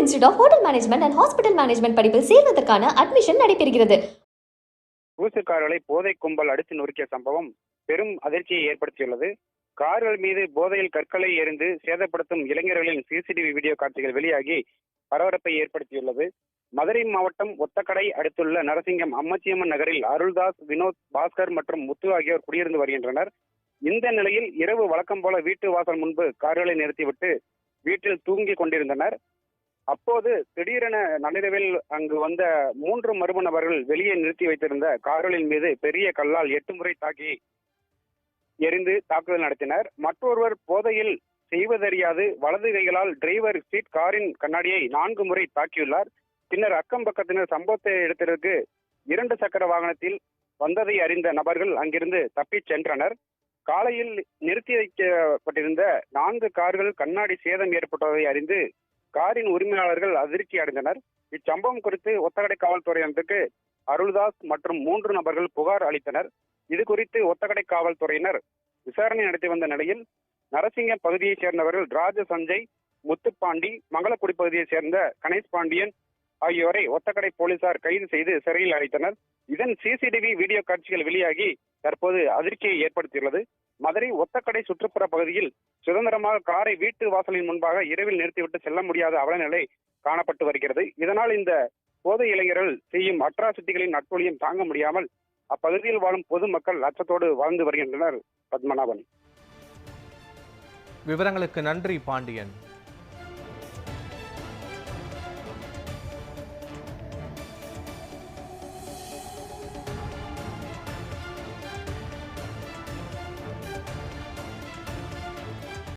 Institute of hotel management and hospital management படிப்பில் சேர்வதற்கான admission நடைபெறுகிறது. ஊசுக்காரர்களை போதை கும்பல் அடித்து நொறுக்கிய சம்பவம் பெரும் அதிர்ச்சியை ஏற்படுத்தியுள்ளது. கார்கள் மீது போதையில் கற்களை எறிந்து சேதப்படுத்தும் இளைஞர்களின் சிசிடிவி வீடியோ காட்சிகள் வெளியாகி பரபரப்பை ஏற்படுத்தியுள்ளது. மதுரை மாவட்டம் ஒத்தக்கடை அடுத்துள்ள நரசிங்கம் அம்மச்சியம்மன் நகரில் அருள்தாஸ் வினோத் பாஸ்கர் மற்றும் முத்து ஆகியோர் குடியிருந்து வருகின்றனர். இந்த நிலையில் இரவு வழக்கம் போல வீட்டு வாசல் முன்பு கார்களை நிறுத்திவிட்டு வீட்டில் தூங்கிக் கொண்டிருந்தனர். அப்போது திடீரென நள்ளிரவில் அங்கு வந்த மூன்று மர்ம நபர்கள் வெளியே நிறுத்தி வைத்திருந்த கார்களின் மீது பெரிய கல்லால் எட்டு முறை தாக்கி எரிந்து தாக்குதல் நடத்தினர். மற்றொருவர் போதையில் செய்வதறியாது வலது கைகளால் டிரைவர் சீட் காரின் கண்ணாடியை நான்கு முறை தாக்கியுள்ளார். பின்னர் அக்கம் பக்கத்தினர் சம்பவத்தை இடத்திற்கு இரண்டு சக்கர வாகனத்தில் வந்ததை அறிந்த நபர்கள் அங்கிருந்து தப்பிச் சென்றனர். காலையில் நிறுத்தி வைக்கப்பட்டிருந்த நான்கு கார்கள் கண்ணாடி சேதம் ஏற்பட்டதை அறிந்து காரின் உரிமையாளர்கள் அதிர்ச்சி அடைந்தனர். இச்சம்பவம் குறித்து ஒத்தகடை காவல்துறையினருக்கு அருள்தாஸ் மற்றும் மூன்று நபர்கள் புகார் அளித்தனர். இது குறித்து ஒத்தகடை காவல்துறையினர் விசாரணை நடத்தி வந்த நிலையில் நரசிங்கம் பகுதியைச் சேர்ந்தவர்கள் ராஜ சஞ்சய் முத்துப்பாண்டி மங்களக்குடி பகுதியைச் சேர்ந்த கணேஷ் பாண்டியன் ஆகியோரை ஒத்தக்கடை போலீசார் கைது செய்து சிறையில் அடைத்தனர். இதன் சிசிடிவி வீடியோ காட்சிகள் வெளியாகி தற்போது அதிர்ச்சியை ஏற்படுத்தியுள்ளது. மதுரை ஒத்தக்கடை சுற்றுப்புற பகுதியில் சுதந்திரமாக காரை வீட்டு வாசலின் முன்பாக இரவில் நிறுத்திவிட்டு செல்ல முடியாத அவலநிலை காணப்பட்டு வருகிறது. இதனால் இந்த போதை இளைஞர்கள் செய்யும் அட்ராசிட்டிகளின் நட்பொழியும் தாங்க முடியாமல் அப்பகுதியில் வாழும் பொதுமக்கள் அச்சத்தோடு வாழ்ந்து வருகின்றனர் பத்மநாபன். விவரங்களுக்கு நன்றி பாண்டியன்.